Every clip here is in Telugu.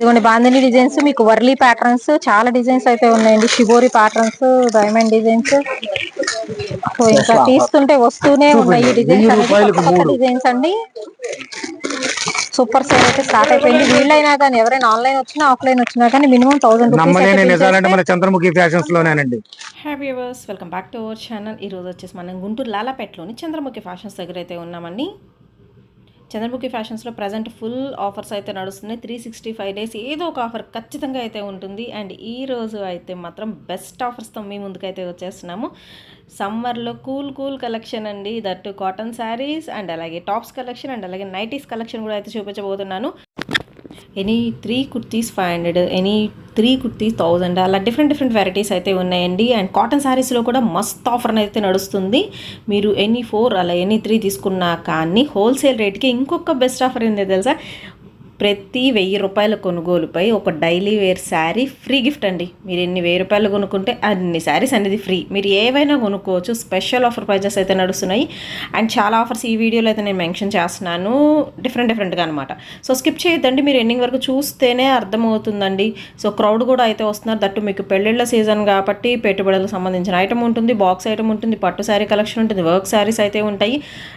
ఇదిగోండి బాందిని డిజైన్స్ మీకు వర్లీ ప్యాటర్న్స్ చాలా డిజైన్స్ అయితే ఉన్నాయండి. Shibori patterns diamond designs so ఇంకా తీస్తుంటే వస్తూనే ఉన్నాయి ఈ డిజైన్స్ డిజైన్స్ అండి. సూపర్ సేల్ అయితే స్టార్ట్ అయిపోయింది. వీళ్ళైనా కానీ ఎవరైనా ఆన్లైన్ వచ్చినా ఆఫ్లైన్ వచ్చినా కానీ మినిమం థౌసండ్ మన Chandramukhi fashions లోనేనండి. Happy viewers welcome back to our channel ఈరోజు వచ్చేసి మనం గుంటూరు లాలాపేటలోని చంద్రముఖి ఫ్యాషన్స్ దగ్గర అయితే ఉన్నామండి. చంద్రముఖి ఫ్యాషన్స్లో ప్రజెంట్ ఫుల్ ఆఫర్స్ అయితే నడుస్తున్నాయి. త్రీ సిక్స్టీ ఫైవ్ డేస్ ఏదో ఒక ఆఫర్ ఖచ్చితంగా అయితే ఉంటుంది. అండ్ ఈ రోజు అయితే మాత్రం బెస్ట్ ఆఫర్స్తో మీ ముందుకైతే వచ్చేస్తున్నాము. సమ్మర్లో కూల్ కూల్ కలెక్షన్ అండి. దట్టు కాటన్ శారీస్ అండ్ అలాగే టాప్స్ కలెక్షన్ అండ్ అలాగే నైటీస్ కలెక్షన్ కూడా అయితే చూపించబోతున్నాను. Any three kurtis five hundred any three kurtis thousand. అలా డిఫరెంట్ డిఫరెంట్ వెరైటీస్ అయితే ఉన్నాయండి. అండ్ కాటన్ శారీస్లో కూడా మస్త్ ఆఫర్ అయితే నడుస్తుంది. మీరు ఎనీ ఫోర్ అలా ఎనీ త్రీ తీసుకున్నా కానీ హోల్సేల్ రేట్కి ఇంకొక బెస్ట్ ఆఫర్ ఏందో తెలుసా? ప్రతి వెయ్యి రూపాయల కొనుగోలుపై ఒక daily wear sari free gift అండి. మీరు ఎన్ని వెయ్యి రూపాయలు కొనుక్కుంటే అన్ని శారీస్ అనేది ఫ్రీ. మీరు ఏవైనా కొనుక్కోవచ్చు. స్పెషల్ ఆఫర్ ప్రైజెస్ అయితే నడుస్తున్నాయి. అండ్ చాలా ఆఫర్స్ ఈ వీడియోలో అయితే నేను మెన్షన్ చేస్తున్నాను. డిఫరెంట్ డిఫరెంట్గా అనమాట సో స్కిప్ చేయొద్దండి. మీరు ఎండింగ్ వరకు చూస్తేనే అర్థమవుతుందండి. సో క్రౌడ్ కూడా అయితే వస్తున్నారు. దట్టు మీకు పెళ్ళిళ్ళ సీజన్ కాబట్టి పెట్టుబడులకు సంబంధించిన ఐటమ్ ఉంటుంది. బాక్స్ ఐటమ్ ఉంటుంది. పట్టు శారీ కలెక్షన్ ఉంటుంది. వర్క్ శారీస్ అయితే ఉంటాయి.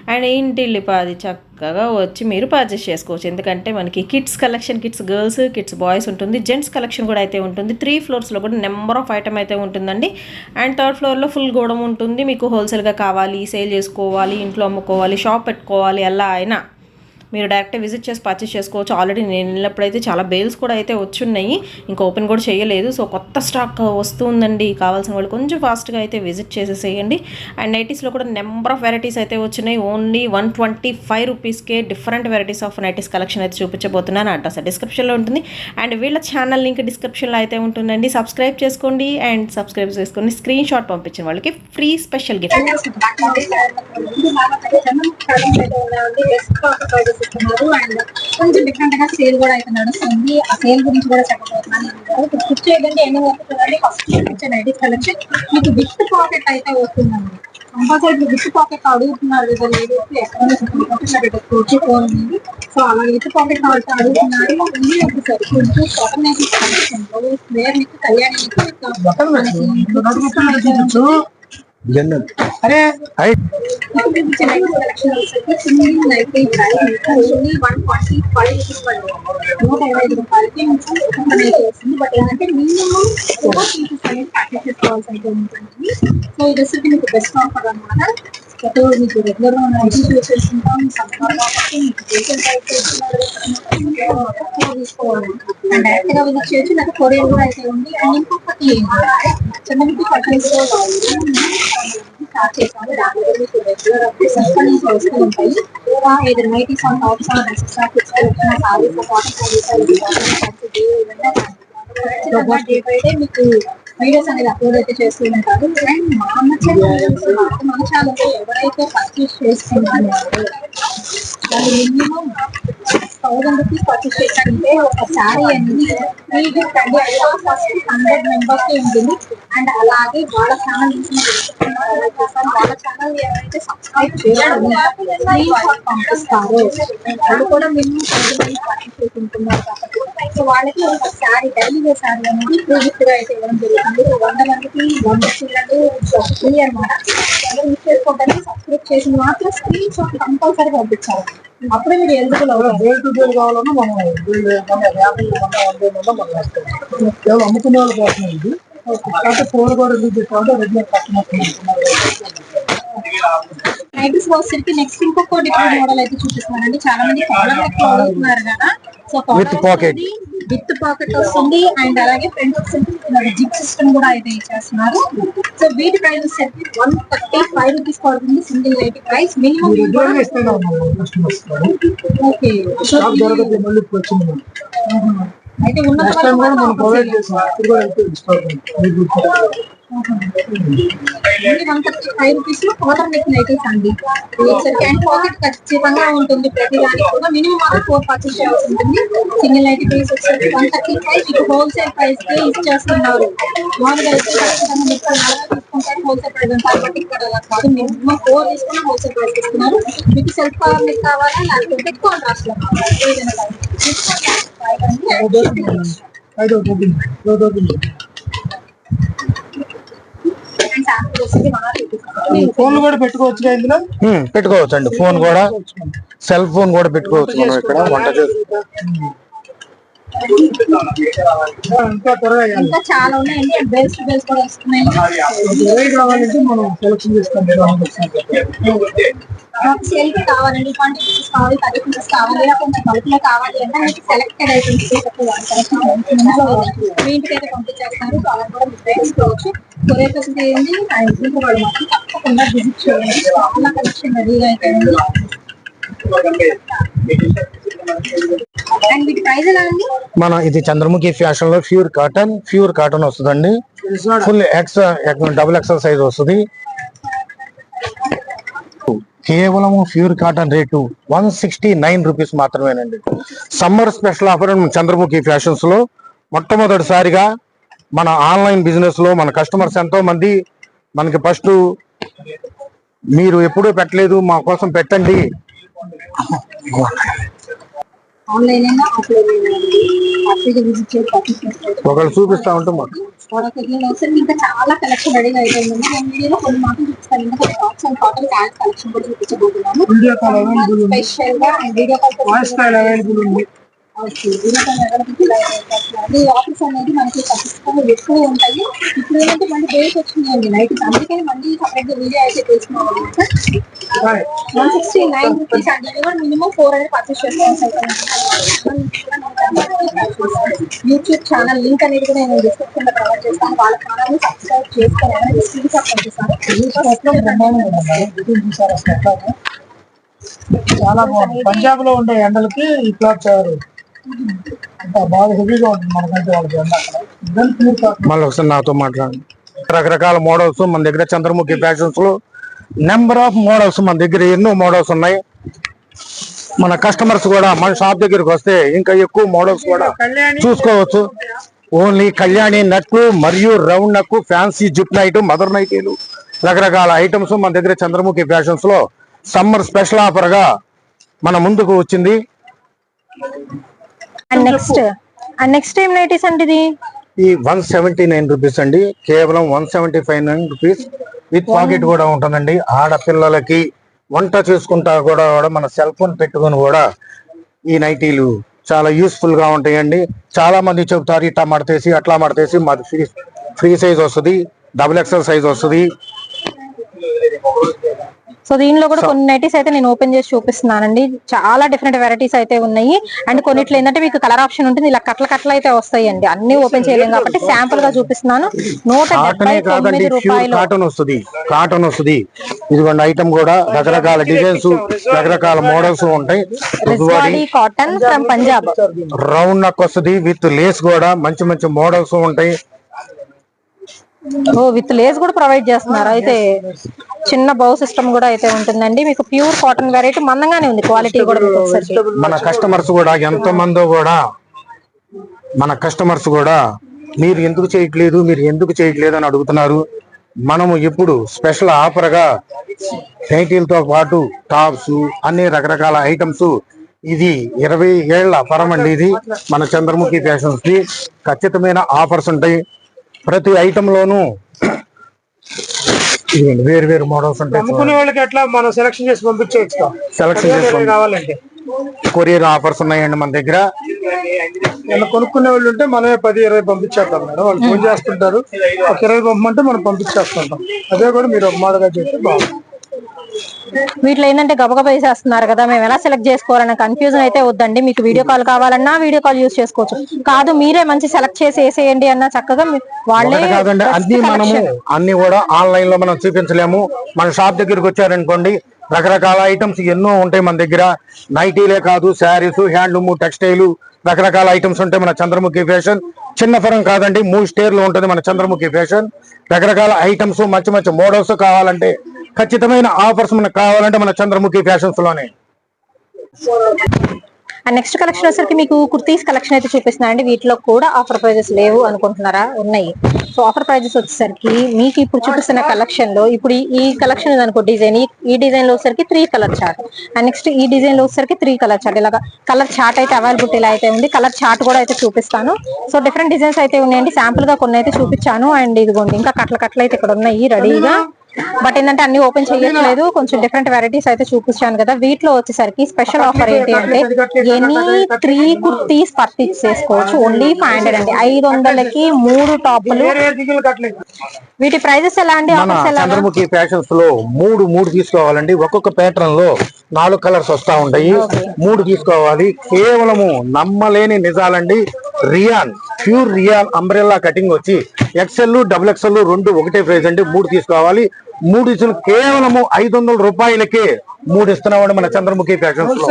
అండ్ ఏంటి లిపాది చక్కగా వచ్చి మీరు పర్చేస్ చేసుకోవచ్చు. ఎందుకంటే మనకి kids collection kids girls kids boys ఉంటుంది. జెంట్స్ కలెక్షన్ కూడా అయితే ఉంటుంది. త్రీ ఫ్లోర్స్లో కూడా నెంబర్ ఆఫ్ ఐటమ్ అయితే ఉంటుందండి. అండ్ థర్డ్ ఫ్లోర్లో ఫుల్ గోడం ఉంటుంది. మీకు హోల్సేల్గా కావాలి సేల్ చేసుకోవాలి ఇంట్లో అమ్ముకోవాలి షాప్ పెట్టుకోవాలి అలా అయినా. మీరు డైరెక్ట్ విజిట్ చేసి పర్చేస్ చేసుకోవచ్చు. ఆల్రెడీ నేను వెళ్ళినప్పుడైతే చాలా బేల్స్ కూడా అయితే వచ్చున్నాయి. ఇంకా ఓపెన్ కూడా చేయలేదు. సో కొత్త స్టాక్ వస్తుందండి. కావాల్సిన వాళ్ళు కొంచెం ఫాస్ట్గా అయితే విజిట్ చేసేసేయండి. అండ్ నైటీస్లో కూడా నెంబర్ ఆఫ్ వెరైటీస్ అయితే వచ్చినాయి. ఓన్లీ వన్ ట్వంటీ ఫైవ్ రూపీస్కే different varieties of nighties collection అయితే చూపించబోతున్నాను. అడ్రస్ డిస్క్రిప్షన్లో ఉంటుంది. అండ్ వీళ్ళ ఛానల్ లింక్ డిస్క్రిప్షన్లో అయితే ఉంటుందండి. సబ్స్క్రైబ్ చేసుకోండి. అండ్ సబ్స్క్రైబ్ చేసుకొని స్క్రీన్ షాట్ పంపించిన వాళ్ళకి ఫ్రీ స్పెషల్ గిఫ్ట్ ఇస్తున్నారు అండ్ కొంచెం డిఫరెంట్గా సేల్ కూడా అయితే నడుస్తుంది ఆ సేల్ గురించి కూడా చెప్పబోతున్నాను ఇప్పుడు స్టిచ్ చేయదండి ఎన్ని వస్తుందండి ఫస్ట్ వచ్చే నైటీ కలెక్షన్ మీకు విత్ పాకెట్ అయితే వస్తుందండి కంపల్సరీ ఇప్పుడు విత్ పాకెట్ అడుగుతున్నారు కదా లేడీస్ ఎక్కడ పెట్టుకోవచ్చు ఫోన్ ఉంది సో అలా విత్ పాకెట్ కావాల్సి అడుగుతున్నారు ఉంది ఒకసారి కొంచెం కాటన్ నైటీ కలెక్షన్ వేర్ మీకు కళ్యాణి అరే! హై సో ఇది వచ్చేసి మీకు బెస్ట్ ఆఫర్ అనమాట. సో మీకు రెగ్యులర్గా మనం చేసుకుంటాం కాబట్టి మీకు పేషెంట్ అయితే తీసుకోవాలి డైరెక్ట్గా చేయొచ్చు నాకు కొరియర్ కూడా అయితే ఉంది అండ్ ఇంకొకటి చిన్నకి స్టార్ట్ చేశాము దాని మీద మీకు రెగ్యులర్ వస్తూ ఉంటాయి ఏదైనా nighties on tops on sarees cotton sarees day by day మీకు వీడియోస్ అనేది అప్లోడ్ అయితే చేస్తూ ఉంటారు అండ్ మా నచ్చిన videos మన ఛానల్లో ఎవరైతే పర్చేస్ చేస్తున్నారో వాళ్ళు మినిమం థౌసండ్ రూపీస్ పర్చేస్ చేశారంటే ఒక శారీ అనేది ఫ్రీ గిఫ్ట్ అండి ఫస్ట్ హండ్రెడ్ మెంబర్స్ ఉంటుంది. అండ్ అలాగే వాళ్ళ ఛానల్ వాళ్ళ ఛానల్ ఎవరైతే సబ్స్క్రైబ్ చేయాలి పంపిస్తారు. వాళ్ళు కూడా పర్చేస్ చేసుకుంటున్నారు కాబట్టి సో వాళ్ళకి ఒక శారీ డైలీ వే శారీ అనేది ఫ్రీ గిఫ్ట్గా అయితే ఇవ్వడం జరుగుతుంది. వంద మందికి వంద పిల్లలు ఫ్రీ అనమాట ఎవరు మిస్ చేసుకోవడానికి సబ్స్క్రైబ్ చేసిన మాత్రం స్క్రీన్ షాట్ కంపల్సరీ పంపించాలి. అప్పుడే మీరు ఎలిజిబుల్ అవుతారు. డేట్ టు డేట్ కావాలన్నా మనం యాభై వంద వంద వంద మనం కేవలం అమ్ముకునే వాళ్ళ కోసం ఇది. కాకపోతే ఫోన్ కూడా రిలీజ్ చేసుకోవాలంటే రెగ్యులర్ నైటీస్ వచ్చేసరికి నెక్స్ట్ ఇంకొక డిఫరెంట్ మోడల్ అయితే చూపిస్తున్నారండి చాలా మంది కాలర్ ఎక్కువ అడుగుతున్నారు కదా. So With pocket. With pocket వస్తుంది. అండ్ అలాగే ఫ్రంట్ వచ్చేసరికి జిప్ సిస్టమ్ కూడా అయితే ఇచ్చేస్తున్నారు. సో వీటి ప్రైస్ వచ్చేసరికి వన్ థర్టీ ఫైవ్ రూపీస్ పడుతుంది single nightie price minimum okay ఇప్పుడు అయితే ఉన్న నెక్స్ట్ టైం కూడా మనం ప్రొవైడ్ చేసాం ఇప్పుడు కూడా అయితే discount only one thirty five రూపీస్లో నెక్ నైటీస్ అండి. క్యాన్ పాకెట్ ఖచ్చితంగా ఉంటుంది. ప్రతి దానికి కూడా మినిమం మనం ఫోర్ పర్చేస్ చేయాల్సి ఉంటుంది. సింగిల్ నైటీ పీస్ వచ్చేసి వన్ థర్టీ ఫైవ్ మీకు హోల్సేల్ ప్రైస్కి ఇచ్చేస్తున్నారు. మామూలుగా అయితే ఖచ్చితంగా తీసుకుంటారు. హోల్సేల్ ప్రైస్ బట్ ఇక్కడ అలా కాదు. మినిమం ఫోర్ తీసుకున్న హోల్సేల్ ప్రైస్ ఇస్తున్నారు మీకు సెల్ఫ్ కవర్ నెక్ కావాలా? లేకపోతే కాంట్రాస్ట్లో కావాలా? ఐదో ఫోన్లు కూడా పెట్టుకోవచ్చు ఇందులో? పెట్టుకోవచ్చు అండి ఫోన్ కూడా సెల్ ఫోన్ కూడా పెట్టుకోవచ్చు మనం ఇక్కడ వంట చేసి ఇంకా త్వరగా. ఇంకా చాలా ఉన్నాయండి. అండ్ బెల్స్ టు బెల్స్ కూడా వస్తున్నాయి. ఏవి కావాలంటే మనం సెలెక్షన్కి కావాలండి. ట్వంటీ పీసెస్ కావాలి థర్టీ పీసెస్ కావాలి. లేదా కొంచెం బల్క్లో కావాలి అంటే మీకు సెలెక్టెడ్ ఐటమ్స్ మీ ఇంటికి అయితే పంపించేస్తారు. అలా కూడా మీరు వేసుకోవచ్చు కొరియర్ ఫెసిలిటీ ఏంటి అండ్ తప్పకుండా విజిట్ చేయండి. చాలా కలెక్షన్ రెడీగా అయితే మన ఇది చంద్రముఖి ఫ్యాషన్లో ప్యూర్ కాటన్ ప్యూర్ కాటన్ వస్తుందండి. Full extra double XL size వస్తుంది. కేవలం pure cotton rate one sixty nine rupees మాత్రమేనండి. సమ్మర్ స్పెషల్ ఆఫర్ చంద్రముఖి ఫ్యాషన్స్లో మొట్టమొదటిసారిగా మన ఆన్లైన్ బిజినెస్లో మన కస్టమర్స్ ఎంతో మంది మనకి ఫస్ట్ మీరు ఎప్పుడూ పెట్టలేదు మా కోసం పెట్టండి. ఆన్లైన్ అయినా ఆఫ్లైన్ అయినా హ్యాపీగా విజిట్ చేసి పర్చేస్ చేసుకోవచ్చు ఒకళ్ళు చూపిస్తా ఉంటే మాకు. ఒకసారి ఇంకా చాలా కలెక్షన్ రెడీగా అయిపోయింది నేను వీడియోలో కొన్ని మాటలు చూపిస్తాను ఇంకా కొన్ని tops and cotton carrot collection కూడా చూపించబోతున్నాను. వీడియో కాల్ అవైలబుల్ ఉంది. స్పెషల్గా వీడియో కాల్ ఈ ఆఫీస్ అనేది మనకి ఖచ్చితంగా ఎక్కువ ఉంటాయి. ఇప్పుడు ఏంటంటే మళ్ళీ డేస్ వచ్చినాయండి. నైట్ అందుకని మళ్ళీ సపరేట్గా వీడియో అయితే తీసుకున్నాం వన్ సిక్స్టీ నైన్ రూపీస్ అండి ఇది కూడా మినిమం ఫోర్ హండ్రెడ్ పర్చేస్ చేసుకోవాలి యూట్యూబ్ ఛానల్ లింక్ అనేది కూడా నేను డిస్క్రిప్షన్లో ప్రొవైడ్ చేస్తాను. వాళ్ళ ఛానల్ సబ్స్క్రైబ్ చేసుకోవాలి స్క్రీన్ షాట్ చూసారా స్టెప్ చాలా బాగుంది. పంజాబ్లో ఉండే ఎండలకి ఈ చారు అంత బాగా హెవీగా ఉంటుంది మనకంటే వాళ్ళకి ఎండ మళ్ళీ ఒకసారి నాతో మాట్లాడండి. రకరకాల మోడల్స్ మన దగ్గర చంద్రముఖి ఫ్యాషన్స్లో నెంబర్ ఆఫ్ మోడల్స్ మన దగ్గర ఎన్నో మోడల్స్ ఉన్నాయి. మన కస్టమర్స్ కూడా మన షాప్ దగ్గరికి వస్తే ఇంకా ఎక్కువ మోడల్స్ కూడా చూసుకోవచ్చు. ఓన్లీ కళ్యాణి నట్లు మరియు రౌండ్ నక్ ఫ్యాన్సీ జిప్ నైట్ మదర్ నైటీలు రకరకాల ఐటమ్స్ మన దగ్గర చంద్రముఖి ఫ్యాషన్స్లో. సమ్మర్ స్పెషల్ ఆఫర్గా మన ముందుకు వచ్చింది. అండ్ నెక్స్ట్ అండ్ నెక్స్ట్ ఏం నైటీస్ అండి ఇది ఈ వన్ సెవెంటీ నైన్ రూపీస్ అండి. కేవలం one seventy five nine rupees with pocket కూడా ఉంటుందండి. ఆడపిల్లలకి వంట చేసుకుంటా కూడా కూడా మన సెల్ ఫోన్ పెట్టుకొని కూడా ఈ నైటీలు చాలా యూస్ఫుల్గా ఉంటాయండి. చాలా మంది చెబుతారు ఇట్లా మడతేసి అట్లా మడతేసి మాది ఫ్రీ ఫ్రీ సైజ్ వస్తుంది డబుల్ ఎక్సెల్ సైజ్ వస్తుంది. సో దీనిలో కూడా కొన్ని నైటీస్ అయితే నేను ఓపెన్ చేసి చూపిస్తున్నానండి. చాలా డిఫరెంట్ వెరైటీస్ అయితే ఉన్నాయి. అండ్ కొన్నిట్లో ఏంటంటే మీకు కలర్ ఆప్షన్ ఉంటుంది. ఇలా కట్ల కట్ల అయితే వస్తాయండి. అన్ని ఓపెన్ చేయలేం కాబట్టి శాంపుల్గా చూపిస్తున్నాను. నూట కాటనే వస్తుంది. కాటన్ వస్తుంది. ఇదిగోండి ఐటమ్ కూడా రకరకాల డిజైన్స్ రకరకాల మోడల్స్ ఉంటాయి. కాటన్ ఫ్రమ్ పంజాబ్ రౌండ్ నక్ వస్తుంది. విత్ లేస్ కూడా మంచి మంచి మోడల్స్ ఉంటాయి. ఓ విత్ లేస్ కూడా ప్రొవైడ్ చేస్తున్నారు. అయితే చిన్న బౌ సిస్టమ్ కూడా అయితే ఉంటుందండి. మీకు ప్యూర్ కాటన్ వెరైటీ మందంగానే ఉంది క్వాలిటీ కూడా మన కస్టమర్స్ కూడా ఎంతో మందో కూడా మన కస్టమర్స్ కూడా మీరు ఎందుకు చేయట్లేదు మీరు ఎందుకు చేయట్లేదు అని అడుగుతున్నారు. మనము ఇప్పుడు స్పెషల్ ఆఫర్గా నైటీలతో పాటు టాప్స్ అన్ని రకరకాల ఐటమ్స్ ఇది ఇరవై ఏళ్ళ పరం అండి ఇది. మన చంద్రముఖి ఫ్యాషన్స్కి ఖచ్చితమైన ఆఫర్స్ ఉంటాయి. ప్రతి ఐటమ్ లోను ఇదిగోండి వేరు వేరు మోడల్స్ ఉంటాయి అమ్ముకునే వాళ్ళకి ఎట్లా మనం సెలెక్షన్ చేసి పంపించవచ్చు సెలక్షన్ కావాలంటే. కొరియర్ ఆఫర్స్ ఉన్నాయండి మన దగ్గర. కొనుక్కునే వాళ్ళు ఉంటే మనమే పది ఇరవై పంపించేస్తాం మేడం. వాళ్ళు ఫోన్ చేస్తుంటారు. ఒక ఇరవై పంపమంటే మనం పంపించేస్తుంటాం. అదే కూడా మీరు ఒక మాటగా చెప్తే బాగుంది వీటిలో ఏంటంటే గబగబా వేసేస్తున్నారు కదా మేము ఎలా సెలెక్ట్ చేసుకోవాలన్న కన్ఫ్యూజన్ అయితే వద్దండి. మీకు వీడియో కాల్ కావాలన్నా వీడియో కాల్ యూస్ చేసుకోవచ్చు. కాదు మీరే మంచి సెలెక్ట్ చేసి వేసేయండి అన్న చక్కగా వాళ్ళే కాదండి అన్ని మనము. అన్ని కూడా ఆన్లైన్లో మనం చూపించలేము. మన షాప్ దగ్గరికి వచ్చారనుకోండి రకరకాల ఐటమ్స్ ఎన్నో ఉంటాయి మన దగ్గర. నైటీలే కాదు శారీస్ హ్యాండ్లూమ్ టెక్స్టైల్ రకరకాల ఐటమ్స్ ఉంటాయి మన చంద్రముఖి ఫ్యాషన్ చిన్న ఫరం కాదండి మూడు స్టేర్లు ఉంటుంది మన చంద్రముఖి ఫ్యాషన్ రకరకాల ఐటమ్స్ మంచి మంచి మోడల్స్ కావాలంటే ఖచ్చితమైన ఆఫర్స్ మనకు కావాలంటే మన చంద్రముఖి ఫ్యాషన్స్లోనే. నెక్స్ట్ కలెక్షన్ వచ్చేసరికి మీకు కుర్తీస్ కలెక్షన్ అయితే చూపిస్తున్నారండి వీటిలో కూడా ఆఫర్ ప్రైజెస్ లేవు అనుకుంటున్నారా? ఉన్నాయి. సో ఆఫర్ ప్రైజెస్ వచ్చేసరికి మీకు ఇప్పుడు చూపిస్తున్న కలెక్షన్లో ఇప్పుడు ఈ- కలెక్షన్ అనుకో డిజైన్ ఈ డిజైన్లో వచ్చేసరికి three colour chart and next ఈ డిజైన్లో వచ్చేసరికి త్రీ కలర్ చార్ట్ ఇలాగా కలర్ చార్ట్ అయితే అవైలబిలిటీ ఇలా అయితే ఉంది. కలర్ చార్ట్ కూడా అయితే చూపిస్తాను. సో డిఫరెంట్ డిజైన్స్ అయితే ఉన్నాయండి. శాంపుల్గా కొన్ని అయితే చూపించాను. అండ్ ఇదిగోండి ఇంకా కట్ల కట్ల అయితే ఇక్కడ ఉన్నాయి రెడీగా బట్ ఏంటంటే అన్ని ఓపెన్ చేయట్లేదు. కొంచెం డిఫరెంట్ వెరైటీస్ అయితే చూపించాను కదా. వీటిలో వచ్చేసరికి స్పెషల్ ఆఫర్ ఏంటి అంటే ఎనీ త్రీ కుర్తీస్ పర్చేస్ చేసుకోవచ్చు ఓన్లీ ఫైవ్ హండ్రెడ్ అండి. ఐదు వందలకి మూడు టాపులు. వీటి ప్రైజెస్ ఎలా అండి? చంద్రముఖి ఫ్యాషన్స్లో మూడు మూడు తీసుకోవాలండి. ఒక్కొక్క ప్యాటర్న్లో నాలుగు కలర్స్ వస్తా ఉంటాయి. మూడు తీసుకోవాలి. కేవలము నమ్మలేని నిజాలండి. Rayon pure rayon umbrella cutting వచ్చి ఎక్సెల్ డబుల్ ఎక్సెల్ రెండు ఒకటే ప్రైస్ అండి మూడు తీసుకోవాలి. మూడు ఇచ్చిన కేవలము ఐదు వందల రూపాయలకే మూడు ఇస్తున్నామండి మన చంద్రముఖి ఫ్యాషన్స్లో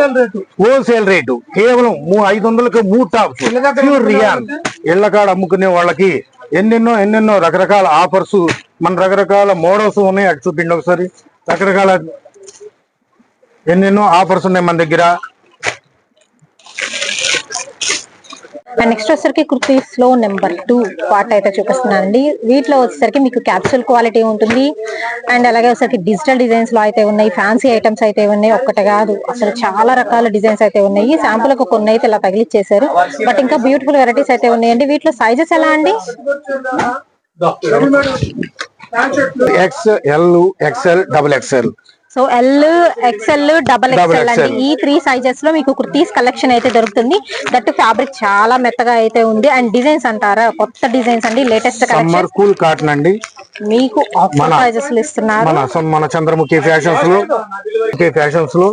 హోల్సేల్ రేటు కేవలం ఐదు వందలకి మూడు టాప్స్ ప్యూర్ రియాన్. ఇళ్ళకాడ అమ్ముకునే వాళ్ళకి ఎన్నెన్నో ఎన్నెన్నో రకరకాల ఆఫర్స్ మన రకరకాల మోడల్స్ ఉన్నాయి. అటు చూపిండి ఒకసారి. రకరకాల ఎన్నెన్నో ఆఫర్స్ ఉన్నాయి మన దగ్గర. అండ్ నెక్స్ట్ వచ్చేసరికి కుర్తీస్లో నెంబర్ టూ పార్ట్ అయితే చూపిస్తున్నానండి వీటిలో వచ్చేసరికి మీకు క్యాప్సూల్ క్వాలిటీ ఉంటుంది. అండ్ అలాగే వచ్చేసరికి డిజిటల్ డిజైన్స్లో అయితే ఉన్నాయి. ఫ్యాన్సీ ఐటమ్స్ అయితే ఉన్నాయి. ఒక్కటే కాదు. అసలు చాలా రకాల డిజైన్స్ అయితే ఉన్నాయి. శాంపుల్ ఒక కొన్ని అయితే ఇలా తగిలిచ్చేసారు బట్ ఇంకా బ్యూటిఫుల్ వెరైటీస్ అయితే ఉన్నాయండి. వీటిలో సైజెస్ ఎలా అండి? X L XL double XL so L XL double XL అండి. ఈ త్రీ సైజెస్లో మీకు కుర్తీస్ కలెక్షన్ అయితే దొరుకుతుంది. దట్ ఫ్యాబ్రిక్ చాలా మెత్తగా అయితే ఉంది. అండ్ డిజైన్స్ అంటారా? కొత్త డిజైన్స్ అండి. Latest collection summer cool cotton అండి. మీకు ఆఫర్లో ఇస్తున్నారు మన చంద్రముఖి ఫ్యాషన్స్లో ఫ్యాషన్స్లో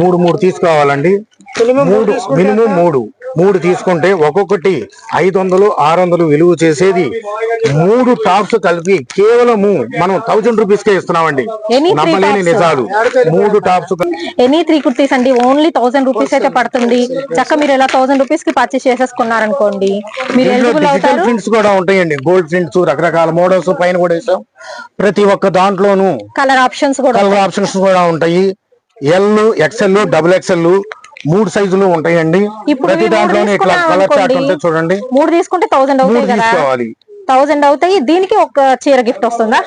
మూడు మూడు తీసుకోవాలండి. మూడు మినిమం మూడు. మూడు తీసుకుంటే ఒక్కొక్కటి ఐదు వందలు ఆరు వందలు విలువ చేసేది మూడు టాప్స్ కలిపి కేవలము మనం థౌజండ్ రూపీస్ కే ఇస్తున్నామండి నమ్మలేని? నిజాలు. మూడు టాప్స్ ఎనీ త్రీ కుర్తీస్ అండి ఓన్లీ థౌసండ్ రూపీస్ అయితే పడుతుంది. చక్క మీరు ఇలా థౌసండ్ రూపీస్కి పర్చేస్ చేసేసుకున్నారనుకోండి డిజిటల్ ప్రింట్స్ కూడా ఉంటాయండి. గోల్డ్ ప్రింట్స్ రకరకాల మోడల్స్ పైన కూడా వేసాం. ప్రతి ఒక్క దాంట్లోనూ కలర్ ఆప్షన్స్ కూడా కలర్ ఆప్షన్స్ కూడా ఉంటాయి. ఎల్ ఎక్స్ఎల్ డబుల్ ఎక్స్ఎల్ మూడు సైజులు ఉంటాయండి. ఇప్పుడు ప్రతి దాంట్లోనే ఇట్లా కలర్ చార్ట్ చూడండి. మూడు తీసుకుంటే థౌసండ్ కదా. తీసుకోవాలి. థౌసండ్ అవుతాయి. దీనికి ఒక చీర గిఫ్ట్ వస్తుందా?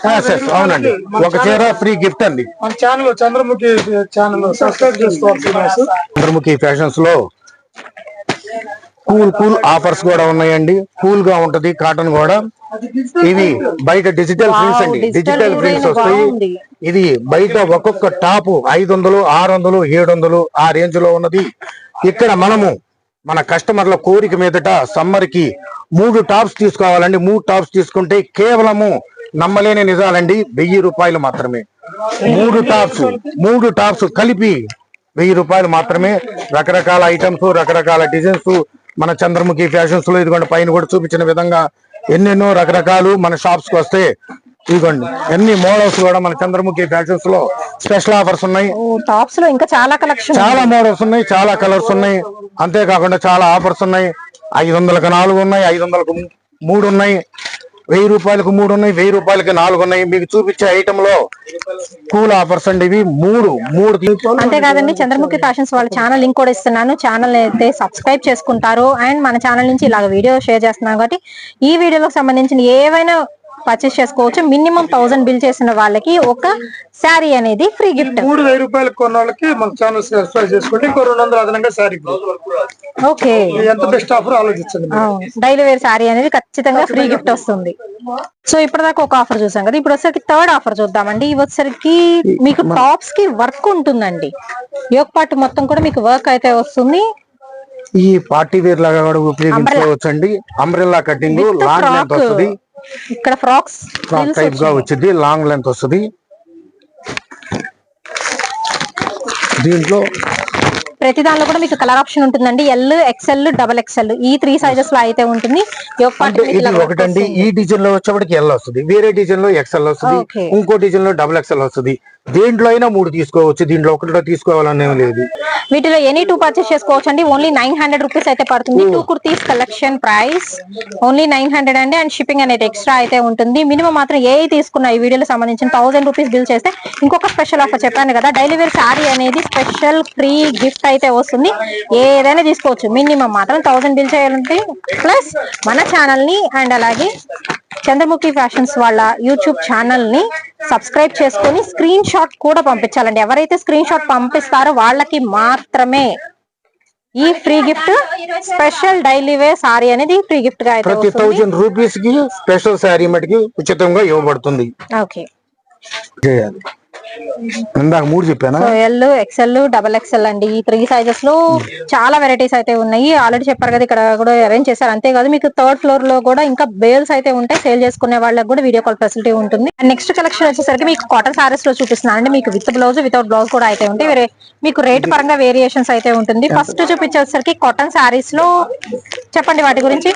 అవునండి. ఒక చీర ఫ్రీ గిఫ్ట్ అండి. మన ఛానల్ చంద్రముఖి ఛానల్ సబ్స్క్రైబ్ చేసుకోవాలి శ్రీనివాస్. చంద్రముఖి ఫ్యాషన్స్లో కూల్ కూల్ ఆఫర్స్ కూడా ఉన్నాయండి. కూల్గా ఉంటది కాటన్ కూడా. ఇవి బయట డిజిటల్ ప్రింట్స్ అండి. డిజిటల్ ప్రింట్స్ వస్తాయి. ఇది బయట ఒక్కొక్క టాప్ ఐదు వందలు ఆరు వందలు ఏడు వందలు ఆ రేంజ్లో ఉన్నది. ఇక్కడ మనము మన కస్టమర్ల కోరిక మీదట సమ్మర్కి మూడు టాప్స్ తీసుకోవాలండి. మూడు టాప్స్ తీసుకుంటే కేవలము నమ్మలేని నిజాలండి. వెయ్యి రూపాయలు మాత్రమే. మూడు టాప్స్ మూడు టాప్స్ కలిపి వెయ్యి రూపాయలు మాత్రమే. రకరకాల ఐటమ్స్ రకరకాల డిజైన్స్ మన చంద్రముఖి ఫ్యాషన్స్లో ఇదిగోండి పైన కూడా చూపించిన విధంగా ఎన్నెన్నో రకరకాలు మన షాప్స్కి వస్తే ఇదిగోండి ఎన్ని మోడల్స్ కూడా మన చంద్రముఖి ఫ్యాషన్స్లో స్పెషల్ ఆఫర్స్ ఉన్నాయి. టాప్స్లో ఇంకా చాలా కలెక్షన్ చాలా మోడల్స్ ఉన్నాయి చాలా కలర్స్ ఉన్నాయి. అంతేకాకుండా చాలా ఆఫర్స్ ఉన్నాయి. ఐదు వందలకు నాలుగు ఉన్నాయి ఐదు వందలకు మూడు ఉన్నాయి. వెయ్యి రూపాయలకు మూడు ఉన్నాయి వెయ్యి రూపాయలకి నాలుగు ఉన్నాయి. మీకు చూపించే ఐటమ్లో కూల్ ఆఫర్స్ అండి. ఇవి మూడు మూడు అంతేకాదండి చంద్రముఖి ఫ్యాషన్స్ వాళ్ళ ఛానల్ లింక్ కూడా ఇస్తున్నాను. ఛానల్ అయితే సబ్స్క్రైబ్ చేసుకుంటారు. అండ్ మన ఛానల్ నుంచి ఇలాగ వీడియో షేర్ చేస్తున్నాను కాబట్టి ఈ వీడియోలకు సంబంధించిన ఏవైనా పర్చేస్ చేసుకోవచ్చు. మినిమం థౌసండ్ బిల్ చేసిన వాళ్ళకి ఒక శారీ అనేది ఫ్రీ గిఫ్ట్ మూడు వెయ్యి రూపాయలు కొన్న వాళ్ళకి మన ఛానల్ సబ్స్క్రైబ్ చేసుకోండి ఇంకో రెండు వందలు అదనంగా శారీ ఓకే. ఎంత బెస్ట్ ఆఫర్ ఆలోచించండి. డైలీ వేర్ శారీ అనేది ఖచ్చితంగా ఫ్రీ గిఫ్ట్ వస్తుంది. సో ఇప్పటిదాకా ఒక ఆఫర్ చూసాం కదా. ఇప్పుడు వచ్చేసరికి థర్డ్ ఆఫర్ చూద్దామండి. ఇవి వచ్చేసరికి మీకు టాప్స్కి వర్క్ ఉంటుందండి. యోగ పార్ట్ మొత్తం కూడా మీకు వర్క్ అయితే వస్తుంది. ఈ పార్టీ వేర్ లాగా కూడా ఉపయోగించుకోవచ్చు అండి అంబ్రెల్లా కటింగ్ లాంగ్ లెంత్. వస్తుంది. ఇక్కడ ఫ్రాక్స్ ఫ్రాక్ టైప్గా వచ్చింది లాంగ్ లెంత్ వస్తుంది. దీంట్లో ప్రతి దానిలో కూడా మీకు కలర్ ఆప్షన్ ఉంటుందండి. ఎల్ ఎక్స్ఎల్ డబల్ ఎక్స్ఎల్ ఈ త్రీ సైజెస్లో అయితే ఉంటుంది. ఒకటండి. ఈ డిజైన్లో వచ్చేప్పటికి ఎల్ వస్తుంది. వేరే డిజైన్లో ఎక్స్ఎల్ వస్తుంది. ఇంకో డిజైన్లో డబుల్ ఎక్స్ఎల్ వస్తుంది. దేంట్లో అయినా మూడు తీసుకోవచ్చు. దీంట్లో ఒకటిలో తీసుకోవాలని లేదు. వీటిలో ఎనీ టూ పర్చేస్ చేసుకోవచ్చు అండి ఓన్లీ నైన్ హండ్రెడ్ రూపీస్ అయితే పడుతుంది. Two kurtis collection price only nine hundred అండి. అండ్ షిప్పింగ్ అనేది ఎక్స్ట్రా అయితే ఉంటుంది. మినిమం మాత్రం ఏ తీసుకున్న ఈ వీడియోలో సంబంధించిన థౌసండ్ రూపీస్ బిల్ చేస్తే ఇంకొక స్పెషల్ ఆఫర్ చెప్పాను కదా. డైలీ వేర్ శారీ అనేది స్పెషల్ ఫ్రీ గిఫ్ట్ అయితే వస్తుంది. ఏదైనా తీసుకోవచ్చు. మినిమం మాత్రం థౌసండ్ బిల్ చేయాలంటే ప్లస్ మన ఛానల్ని అండ్ అలాగే చంద్రముఖి ఫ్యాషన్స్ వాళ్ళ యూట్యూబ్ ఛానల్ని సబ్స్క్రైబ్ చేసుకొని స్క్రీన్ షాట్ కూడా పంపించాలండి. ఎవరైతే స్క్రీన్ షాట్ పంపిస్తారో వాళ్ళకి మాత్రమే ఈ free gift special daily wear sari అనేది ఫ్రీ గిఫ్ట్గా అయితే ప్రతి థౌజండ్ రూపీస్కి స్పెషల్ శారీ మటుకి ఉచితంగా ఇవ్వబడుతుంది. ఓకే. చేయాలి. ఇందాక మూడు చెప్పానా? ఎల్ ఎక్స్ఎల్ డబల్ ఎక్స్ఎల్ అండి. ఈ త్రీ సైజెస్లో చాలా వెరైటీస్ అయితే ఉన్నాయి. ఆల్రెడీ చెప్పారు కదా ఇక్కడ కూడా అరేంజ్ చేశారు. అంతేకాదు మీకు థర్డ్ ఫ్లోర్లో కూడా ఇంకా బేల్స్ అయితే ఉంటాయి సేల్ చేసుకునే వాళ్ళకి కూడా వీడియో కాల్ ఫెసిలిటీ ఉంటుంది. అండ్ నెక్స్ట్ కలెక్షన్ వచ్చేసరికి మీకు కాటన్ సారీస్లో చూపిస్తున్నాను అండి. మీకు విత్ బ్లౌజ్ వితౌట్ బ్లౌజ్ కూడా అయితే ఉంటాయి. వేరే మీకు రేట్ పరంగా వేరియేషన్స్ అయితే ఉంటుంది. ఫస్ట్ చూపించేసరికి కాటన్ సారీస్లో చెప్పండి వాటి గురించి.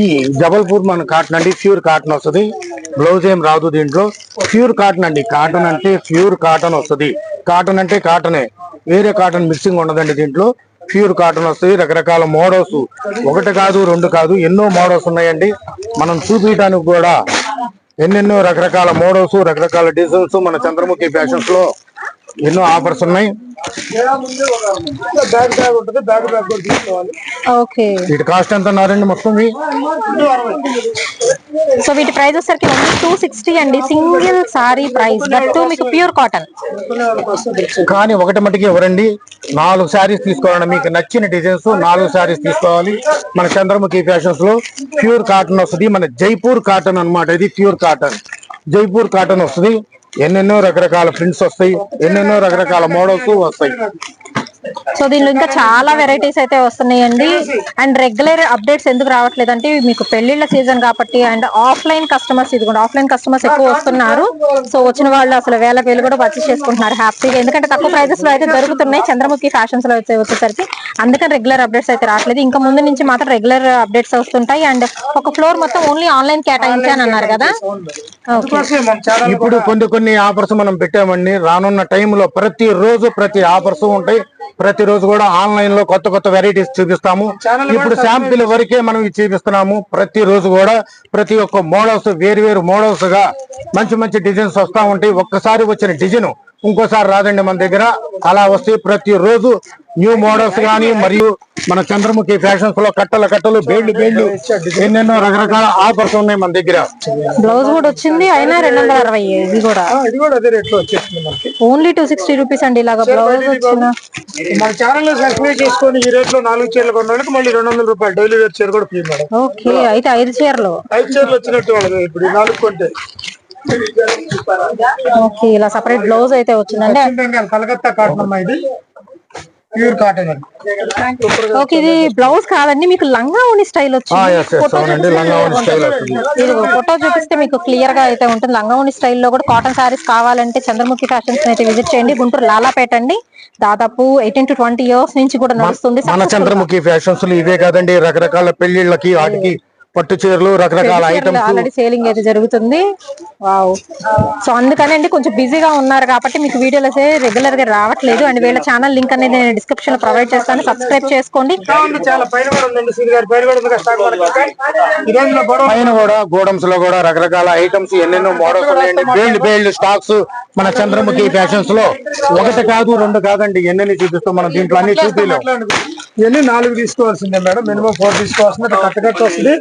ఈ జబల్పూర్ మన కాటన్ అండి. ప్యూర్ కాటన్ వస్తుంది. బ్లౌజ్ ఏం రాదు దీంట్లో. ప్యూర్ కాటన్ అండి. కాటన్ అంటే ప్యూర్ కాటన్ వస్తుంది. కాటన్ అంటే కాటనే. వేరే కాటన్ మిక్సింగ్ ఉండదండి దీంట్లో. ప్యూర్ కాటన్ వస్తుంది. రకరకాల మోడల్స్. ఒకటి కాదు రెండు కాదు ఎన్నో మోడల్స్ ఉన్నాయండి. మనం చూపించడానికి కూడా ఎన్నెన్నో రకరకాల మోడల్స్ రకరకాల డిజైన్స్ మన చంద్రముఖి ఫ్యాషన్స్లో ఎన్నో ఆఫర్స్ ఉన్నాయి. ఓకే. వీటి కాస్ట్ ఎంత ఉన్నారండి మొత్తం? సో వీటి ప్రైస్ వచ్చేసరికి టూ సిక్స్టీ అండి. Single sari price. బట్ మీకు ప్యూర్ కాటన్. కానీ ఒకటి మటుకి ఎవరండి? నాలుగు శారీస్ తీసుకోవాలండి. మీకు నచ్చిన డిజైన్స్ నాలుగు శారీస్ తీసుకోవాలి. మన చంద్రముఖి ఫ్యాషన్స్లో ప్యూర్ కాటన్ వస్తుంది. మన జైపూర్ కాటన్ అన్నమాట. ఇది ప్యూర్ కాటన్. జైపూర్ కాటన్ వస్తుంది. ఎన్నెన్నో రకరకాల ప్రింట్స్ వస్తాయి ఎన్నెన్నో రకరకాల మోడల్స్ వస్తాయి. సో దీనిలో ఇంకా చాలా వెరైటీస్ అయితే వస్తున్నాయండి. అండ్ రెగ్యులర్ అప్డేట్స్ ఎందుకు రావట్లేదు అంటే మీకు పెళ్ళిళ్ళ సీజన్ కాబట్టి అండ్ ఆఫ్లైన్ కస్టమర్స్ ఇది కూడా ఆఫ్లైన్ కస్టమర్స్ ఎక్కువ వస్తున్నారు. సో వచ్చిన వాళ్ళు అసలు వేల వేలు కూడా పర్చేస్ చేసుకుంటున్నారు హ్యాపీగా ఎందుకంటే తక్కువ ప్రైజెస్లో అయితే దొరుకుతున్నాయి. చంద్రముఖి ఫ్యాషన్స్లో అయితే వచ్చేసరికి అందుకని రెగ్యులర్ అప్డేట్స్ అయితే రావట్లేదు. ఇంకా ముందు నుంచి మాత్రం రెగ్యులర్ అప్డేట్స్ వస్తుంటాయి. అండ్ ఒక ఫ్లోర్ మొత్తం ఓన్లీ ఆన్లైన్ కేటాయించాను అన్నారు కదా. ఇప్పుడు కొన్ని కొన్ని ఆఫర్స్ మనం పెట్టామండి. రానున్న టైంలో ప్రతి రోజు ప్రతి ఆఫర్స్ ఉంటాయి. ప్రతి రోజు కూడా ఆన్లైన్లో కొత్త కొత్త వెరైటీస్ చూపిస్తాము. ఇప్పుడు శాంపిల్ వరకే మనం చూపిస్తున్నాము. ప్రతి రోజు కూడా ప్రతి ఒక్క మోడల్స్ వేరు వేరు మోడల్స్గా మంచి మంచి డిజైన్స్ వస్తా ఉంటాయి. ఒక్కసారి వచ్చిన డిజైన్ ఇంకోసారి రాదండి మన దగ్గర. అలా వస్తే ప్రతి రోజు న్యూ మోడల్స్ గానీ మరియు మన చంద్రముఖి ఫ్యాషన్స్లో కట్టల కట్టలు బేళ్ళు బేళ్ళు ఎన్నెన్నో రకరకాల ఆఫర్స్ ఉన్నాయి మన దగ్గర. బ్లౌజ్ కూడా వచ్చింది అయినా రెండు వందల అరవై ఇది కూడా. ఆ, ఇది కూడా అదే రేట్లో వచ్చేస్తుంది మనకి. ఓన్లీ టూ సిక్స్టీ రూపీస్ అండి ఇలాగా బ్లౌజ్ వచ్చిన. మన ఛానల్లో సబ్స్క్రైబ్ చేసుకొని ఈ రేట్లో నాలుగు చీరలు మళ్ళీ రెండు వందల రూపాయలు. డైలీ వేర్ చీర కూడా ఫ్రీ మేడం ఓకే అయితే ఐదు చీరలు. ఐదు చీరలు వచ్చినట్టు ఇప్పుడు నాలుగు కొంటే. ఓకే ఇలా సపరేట్ బ్లౌజ్ అయితే వచ్చిందండి. కలకత్తా కాటన్ అమ్మా ఇది. ప్యూర్ కాటన్ ఓకే ఇది బ్లౌజ్ కాదండి మీకు లంగా ఓని స్టైల్ వచ్చింది ఫోటో చూపిస్తే లంగా ఓని స్టైల్ వస్తుంది. ఇది ఫోటో చూపిస్తే మీకు క్లియర్గా అయితే ఉంటుంది. లంగా ఓని స్టైల్లో కూడా కాటన్ సారీస్ కావాలంటే చంద్రముఖి ఫ్యాషన్స్ అయితే విజిట్ చేయండి. గుంటూరు లాలాపేట అండి. దాదాపు ఎయిటీన్ టు ట్వంటీ ఇయర్స్ నుంచి కూడా నడుస్తుంది. మన చంద్రముఖి ఫ్యాషన్స్లో ఇవే కాదండి. రకరకాల పెళ్ళిళ్ళకి వాటికి పట్టు చీరలు రకరకాల ఐటమ్స్ ఆల్రెడీ సేలింగ్ అయితే జరుగుతుంది. వావ్ సో అందుకని అండి కొంచెం బిజీగా ఉన్నారు కాబట్టి మీకు వీడియోలు అయితే రెగ్యులర్గా రావట్లేదు. అండ్ వీళ్ళ ఛానల్ లింక్ అనేది నేను డిస్క్రిప్షన్లో ప్రొవైడ్ చేస్తాను. సబ్స్క్రైబ్ చేసుకోండి. ఇంకా ఉంది చాలా పైన కూడా గోడమ్స్లో కూడా రకరకాల ఐటమ్స్ ఎన్నెన్నో మోడల్స్ ఉన్నాయండి. బేల్డ్ బేల్డ్ స్టాక్స్ మన చంద్రముఖి ఫ్యాషన్స్లో. ఒకటి కాదు రెండు కాదండి. ఎన్నెన్ని చూపిస్తాం మనం దీంట్లో? అన్ని చూపిలేం. ఇవన్నీ నాలుగు తీసుకోవాల్సిందే మేడం. మినిమం ఫోర్ తీసుకోవాల్సిందే. కట్ట వస్తుంది.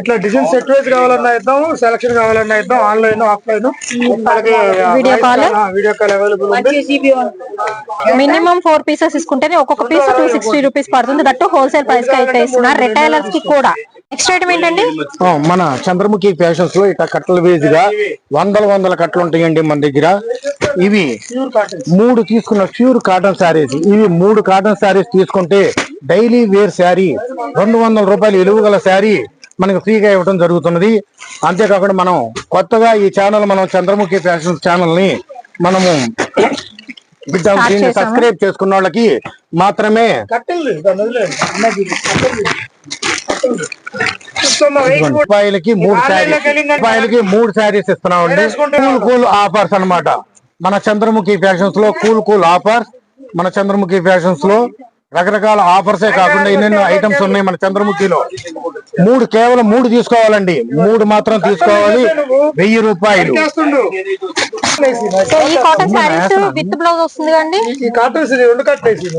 ఇట్లా డిజైన్ సెట్ వైజ్ కావాలన్నా ఇద్దాం సెలక్షన్ కావాలన్నా ఇద్దాం online offline? Video call available ఉంది. మినిమం ఫోర్ పీసెస్ తీసుకుంటేనే ఒక్కొక్క పీస్ టూ సిక్స్టీ రూపీస్ పడుతుంది. దట్టు హోల్సేల్ ప్రైస్కి అయితే ఇస్తున్నారు రిటైలర్స్కి కూడా. నెక్స్ట్ ఐటమ్ ఏంటండి? మన చంద్రముఖి ఫ్యాషన్స్లో ఇట్లా కట్టల వేజ్గా వందల వందల కట్టలు ఉంటాయండి మన దగ్గర. ఇవి మూడు తీసుకున్న ప్యూర్ కాటన్ శారీస్ ఇవి మూడు కాటన్ శారీస్ తీసుకుంటే డైలీ వేర్ శారీ రెండు వందల రూపాయలు విలువ గల శారీ మనకి ఫ్రీగా ఇవ్వడం జరుగుతున్నది. అంతేకాకుండా మనం కొత్తగా ఈ ఛానల్ మనం చంద్రముఖి ఫ్యాషన్స్ ఛానల్ని మనము దీన్ని? సబ్స్క్రైబ్ చేసుకున్న వాళ్ళకి మాత్రమే. రూపాయలకి మూడు శారీస్ రూపాయలకి మూడు శారీస్ ఇస్తున్నామండి కూల్ కూల్ ఆఫర్స్ అన్నమాట. మన చంద్రముఖి ఫ్యాషన్స్లో కూల్ కూల్ ఆఫర్స్. మన చంద్రముఖి ఫ్యాషన్స్లో రకరకాల ఆఫర్సే కాకుండా ఎన్నెన్నో ఐటమ్స్ ఉన్నాయి మన చంద్రముఖిలో. మూడు. కేవలం మూడు తీసుకోవాలండి. మూడు మాత్రం తీసుకోవాలి. వెయ్యి రూపాయలు. సో ఈ కాటన్ శారీస్ విత్ బ్లౌజ్ వస్తుంది కండి ఈ కాటన్స్ రెండు కట్టేసి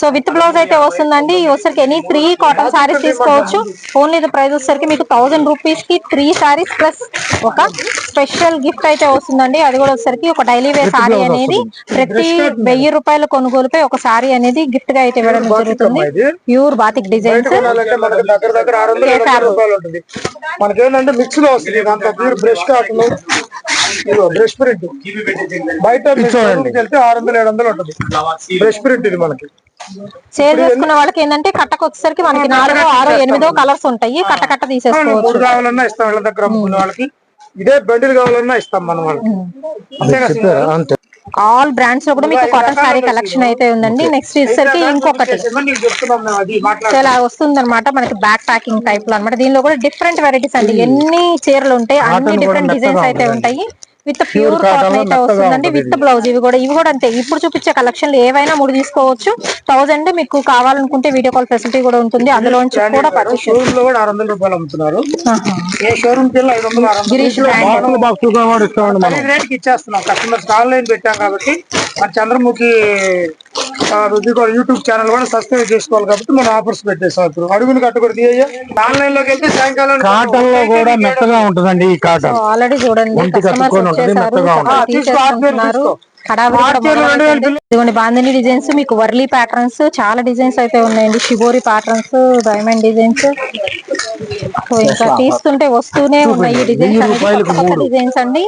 సో విత్ బ్లౌజ్ అయితే వస్తుందండి. ఈ వచ్చరికి ఎనీ త్రీ కాటన్ శారీస్ తీసుకోవచ్చు. ఓన్లీ ప్రైస్ వచ్చేసరికి మీకు థౌసండ్ రూపీస్కి త్రీ శారీస్ ప్లస్ ఒక స్పెషల్ గిఫ్ట్ అయితే వస్తుందండి. అది కూడా వచ్చేసరికి ఒక డైలీ వేర్ సారీ అనేది ప్రతి వెయ్యి రూపాయల కొనుగోలుపై ఒక సారీ అనేది గిఫ్ట్గా అయితే ఇవ్వడం జరుగుతుంది? ప్యూర్ బాతిక్ డిజైన్స్ దగ్గర దగ్గర ఆరు వందల ఏడు వందల రూపాయలు ఉంటుంది. మనకేంటంటే మిక్స్లో వస్తుంది. దాంట్లో ప్యూర్ బ్రష్ కాటన్ ఇదిగో బ్రష్ ప్రింట్ బయట వెళ్తే ఆరు వందల ఏడు వందలు ఉంటుంది. బ్రష్ ప్రింట్ ఇది మనకి. సేల్ చేసుకున్న వాళ్ళకి ఏంటంటే కట్టకు వచ్చేసరికి మనకి నాలుగో ఆరో ఎనిమిదో కలర్స్ ఉంటాయి. కట్ట కట్ట తీసేసుకోవచ్చు. మూడు కావాలన్నా ఇస్తాం వాళ్ళ దగ్గర అమ్ముకునే వాళ్ళకి. ఇదే బండిల్ కావాలన్నా ఇస్తాం మనం వాళ్ళకి. ఆల్ బ్రాండ్స్లో కూడా మీకు కాటన్ శారీ కలెక్షన్ అయితే ఉందండి. నెక్స్ట్ వచ్చేసరికి ఇంకొకటి. ఇలా వస్తుంది అనమాట మనకి బ్యాక్ ప్యాకింగ్ టైప్లో అనమాట దీనిలో కూడా డిఫరెంట్ వెరైటీస్ అండి. ఎన్ని చీరలు ఉంటాయి అన్ని డిఫరెంట్ డిజైన్స్ అయితే. ఉంటాయి. విత్ ప్యూర్ కాటన్ అయితే వస్తుందండి విత్ బ్లౌజ్ ఇవి కూడా. ఇవి కూడా అంతే. ఇప్పుడు చూపించే కలెక్షన్ ఏవైనా మూడు తీసుకోవచ్చు. థౌసండ్ మీకు కావాలనుకుంటే వీడియో కాల్ ఫెసిలిటీ కూడా ఉంటుంది. అందులో కూడా షోరూమ్లో కూడా ఆరు వందల రూపాయలు అమ్ముతున్నారు. ఏ షోరూమ్ కూడా రేట్కి ఇచ్చేస్తున్నాం కస్టమర్స్ ఆన్లైన్ పెట్టాం కాబట్టి మన చంద్రముఖి కూడా యూట్యూబ్ ఛానల్ కూడా సబ్స్క్రైబ్ చేసుకోవాలి కాబట్టి మనం ఆఫర్స్ పెట్టేసాం ఇప్పుడు. అడుగులు తీయ ఆన్లైన్లోకి వెళ్తే సాయంకాలం కాటన్లో కూడా మెత్తగా ఉంటుందండి ఈ కాటన్ ఆల్రెడీ చూడండి. ఇదిగోండి బాందిని డిజైన్స్ మీకు వర్లీ ప్యాటర్న్స్ చాలా డిజైన్స్ అయితే ఉన్నాయండి. Shibori patterns diamond designs so ఇంకా తీస్తుంటే వస్తూనే ఉన్నాయి డిజైన్స్ డిజైన్స్ అండి.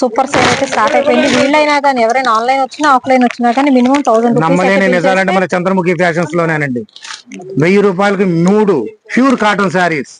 సూపర్ సేల్ అయితే స్టార్ట్ అయిపోయింది. వీళ్ళైనా కానీ ఎవరైనా ఆన్లైన్ వచ్చినా ఆఫ్లైన్ వచ్చినా కానీ మినిమం థౌసండ్ నమ్మలేని నిజాలంటే మన చంద్రముఖి ఫ్యాషన్స్ లోనేనండి. వెయ్యి రూపాయలకి మూడు ప్యూర్ కాటన్ శారీస్